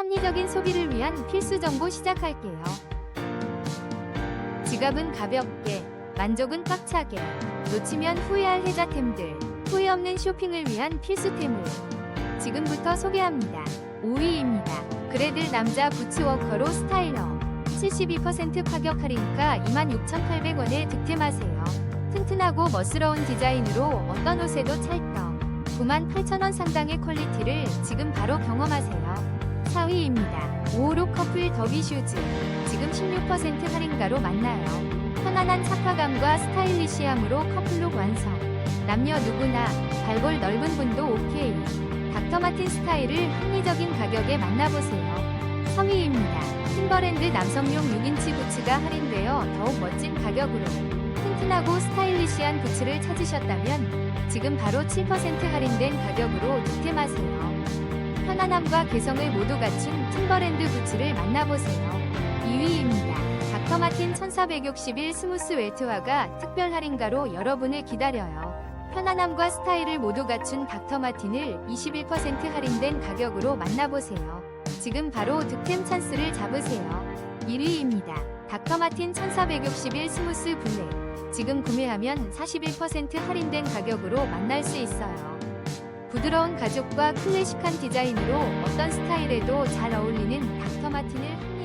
합리적인 소비를 위한 필수 정보 시작할게요. 지갑은 가볍게, 만족은 꽉차게, 놓치면 후회할 혜자템들, 후회 없는 쇼핑을 위한 필수템을 지금부터 소개합니다. 5위입니다. 그래들 남자 부츠워커로 스타일러 72% 파격 할인가 26,800원에 득템하세요. 튼튼하고 멋스러운 디자인으로 어떤 옷에도 찰떡 98,000원 상당의 퀄리티를 지금 바로 경험하세요. 4위입니다. 556 커플 더비 슈즈 지금 16% 할인가로 만나요. 편안한 착화감과 스타일리시함으로 커플룩 완성. 남녀 누구나 발골 넓은 분도 오케이. 닥터마틴 스타일을 합리적인 가격에 만나보세요. 3위입니다. 팀버랜드 남성용 6인치 부츠가 할인되어 더욱 멋진 가격으로 튼튼하고 스타일리시한 부츠를 찾으셨다면 지금 바로 7% 할인된 가격으로 득템하세요. 편안함과 개성을 모두 갖춘 팀버랜드 부츠를 만나보세요. 2위입니다. 닥터마틴 1461 스무스 웰트화가 특별 할인가로 여러분을 기다려요. 편안함과 스타일을 모두 갖춘 닥터마틴을 21% 할인된 가격으로 만나보세요. 지금 바로 득템 찬스를 잡으세요. 1위입니다. 닥터마틴 1461 스무스 블랙. 지금 구매하면 41% 할인된 가격으로 만날 수 있어요. 부드러운 가죽과 클래식한 디자인으로 어떤 스타일에도 잘 어울리는 닥터 마틴을